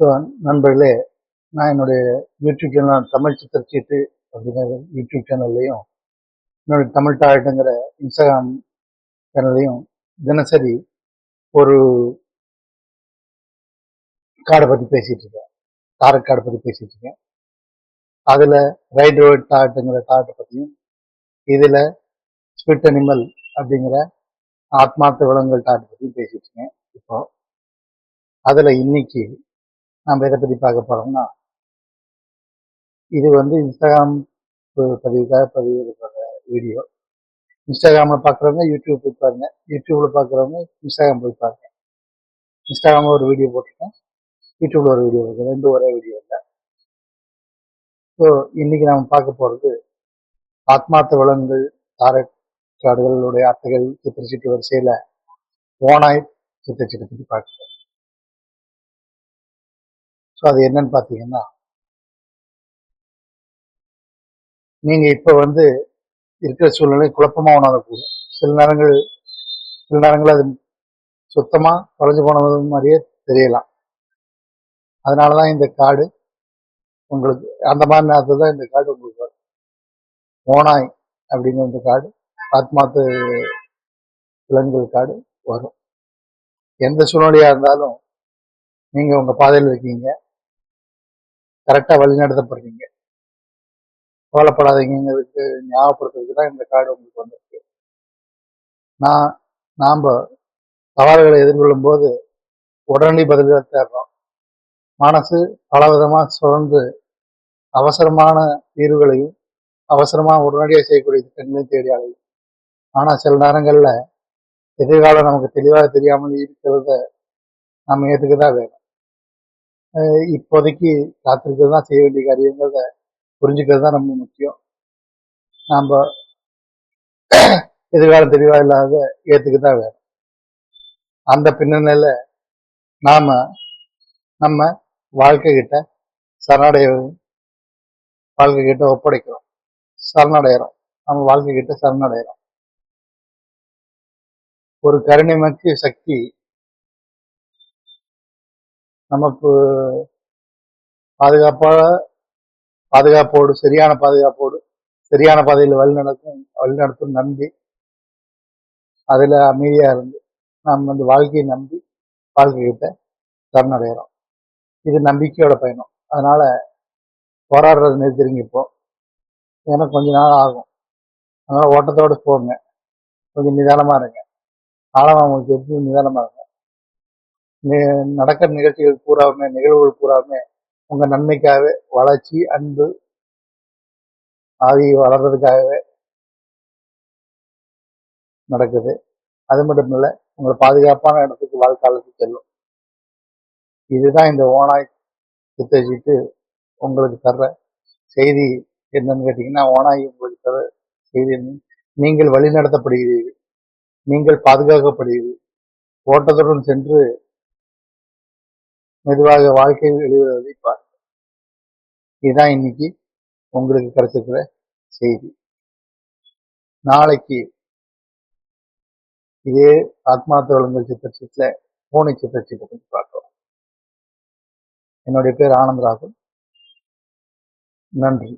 So நண்பர்களே நான் என்னுடைய யூடியூப் சேனல் தமிழ் சித்திரச்சீட்டு அப்படிங்கிற யூடியூப் சேனல்லையும் என்னுடைய தமிழ் டாய்ட்டுங்கிற இன்ஸ்டாகிராம் சேனல்லையும் தினசரி ஒரு கார்டை பற்றி பேசிகிட்டு இருக்கேன். தாரக் கார்டை பற்றி பேசிகிட்டு இருக்கேன். அதில் ரைட் ரோட் டாட்டுங்கிற டாட்டை பற்றியும் இதில் ஸ்பிட் அனிமல் அப்படிங்கிற ஆத்மார்த்த விலங்குகள் டாட்டை பற்றியும் பேசிகிட்டு இருக்கேன். இப்போ அதில் இன்னைக்கு நம்ம எதை பற்றி பார்க்க போகிறோம்னா இது வந்து இன்ஸ்டாகிராம் பதிவுக்காக பதிவு பண்ணுற வீடியோ இன்ஸ்டாகிராமில் பார்க்குறவங்க யூடியூப் போய் பாருங்க. யூடியூப்பில் பார்க்குறவங்க இன்ஸ்டாகிராம் போய் பாருங்க. இன்ஸ்டாகிராமில் ஒரு வீடியோ போட்டிருக்கேன். யூடியூப்பில் ஒரு வீடியோ இருக்கு ரெண்டு ஒரே வீடியோ இல்லை. ஸோ இன்றைக்கி நம்ம பார்க்க போகிறது ஆத்மார்த்த விலங்குகள் தாரக் காடுகளுடைய அட்டைகள் சித்திரச்சீட்டு வரிசையில் ஓனாய் சித்திரச்சீட்டை பற்றி பார்க்குறோம் ஸோ அது என்னன்னு பார்த்தீங்கன்னா நீங்கள் இப்போ வந்து இருக்கிற சூழ்நிலை குழப்பமாக உணரக்கூடும். சில நேரங்கள் சில நேரங்கள் அது சுத்தமாக தொலைஞ்சு போனது மாதிரியே தெரியலாம். அதனால தான் இந்த காடு உங்களுக்கு அந்த மாதிரி நேரத்தில் தான் இந்த காடு உங்களுக்கு வரும். மோனாய் அப்படிங்கிற இந்த காடு ஆத்மாத்து விலங்குகள் காடு வரும். எந்த சூழ்நிலையாக இருந்தாலும் நீங்கள் உங்கள் பாதையில் இருக்கீங்க. கரெக்டாக வழிநடத்தப்படுறீங்க கவலைப்படாதீங்கிறதுக்கு ஞாபகப்படுத்துறதுக்கு தான் இந்த கார்டு உங்களுக்கு வந்திருக்கு. நான் நாம் சவால்களை எதிர்கொள்ளும் போது உடனடி பதில்களை தேடுறோம். மனசு பலவிதமாக சுரந்து அவசரமான தீர்வுகளையும் அவசரமாக உடனடியாக செய்யக்கூடிய திட்டங்களையும் தேடி அலையும். ஆனால் சில நேரங்களில் எதிர்காலம் நமக்கு தெளிவாக தெரியாமல் இருக்கிறத நம்ம ஏற்றுக்க தான் வேணும். இப்போதைக்கு காத்திருக்கிறது தான் செய்ய வேண்டிய காரியங்கிறத புரிஞ்சுக்கிறது தான் ரொம்ப முக்கியம். நாம் எதிர்காலம் தெளிவாக இல்லாத ஏற்றுக்க தான் வேணும். அந்த பின்னணியில் நாம் நம்ம வாழ்க்கை கிட்ட சரணடைய வாழ்க்கை கிட்ட ஒப்படைக்கிறோம். சரணடைகிறோம் நம்ம வாழ்க்கை கிட்ட சரணடைகிறோம் ஒரு கருணைமக்கு சக்தி நமக்கு பாதுகாப்பாக பாதுகாப்போடு சரியான பாதுகாப்போடு சரியான பாதையில் வழி நடக்கும் வழி நடத்தும் நம்பி அதில் அமைதியாக இருந்து நாம் வந்து வாழ்க்கையை நம்பி வாழ்க்கைக்கிட்ட தரணடைகிறோம் சரணடைகிறோம் இது நம்பிக்கையோட பயணம். அதனால் போராடுறது நிறுத்திருங்க இப்போ. ஏன்னா கொஞ்ச நாள் ஆகும். அதனால் ஓட்டத்தோடு போங்க. கொஞ்சம் நிதானமாக இருங்க. ஆழமாக உங்களுக்கு எப்படி நிதானமாக இருங்க. நடக்கிற நிகழ்ச்சிகள் பூராவுமே நிகழ்வுகள் பூராவுமே உங்க நன்மைக்காகவே வளர்ச்சி அன்பு ஆவி வளர்றதுக்காகவே நடக்குது. அது மட்டும் இல்லை உங்களை பாதுகாப்பான இடத்துக்கு வாழ்க்காலத்துக்கு செல்லும். இதுதான் இந்த ஓனாய் புத்தகிட்டு உங்களுக்கு தர்ற செய்தி என்னன்னு கேட்டீங்கன்னா ஓனாய் உங்களுக்கு தர செய்தி நீங்கள் வழிநடத்தப்படுகிறீர்கள். நீங்கள் பாதுகாக்கப்படுகிறீர்கள். ஓட்டத்துடன் சென்று மெதுவாக வாழ்க்கையில் எழுதுவதை பார் இதுதான் இன்னைக்கு உங்களுக்கு கிடைச்சிருக்கிற செய்தி. நாளைக்கு இதே ஆத்மார்த்த வளங்கள் சித்திரச்சீட்டில் பூனை சித்திரச்சீட்டை பற்றி பார்க்கலாம் என்னுடைய பேர் ஆனந்த் நன்றி.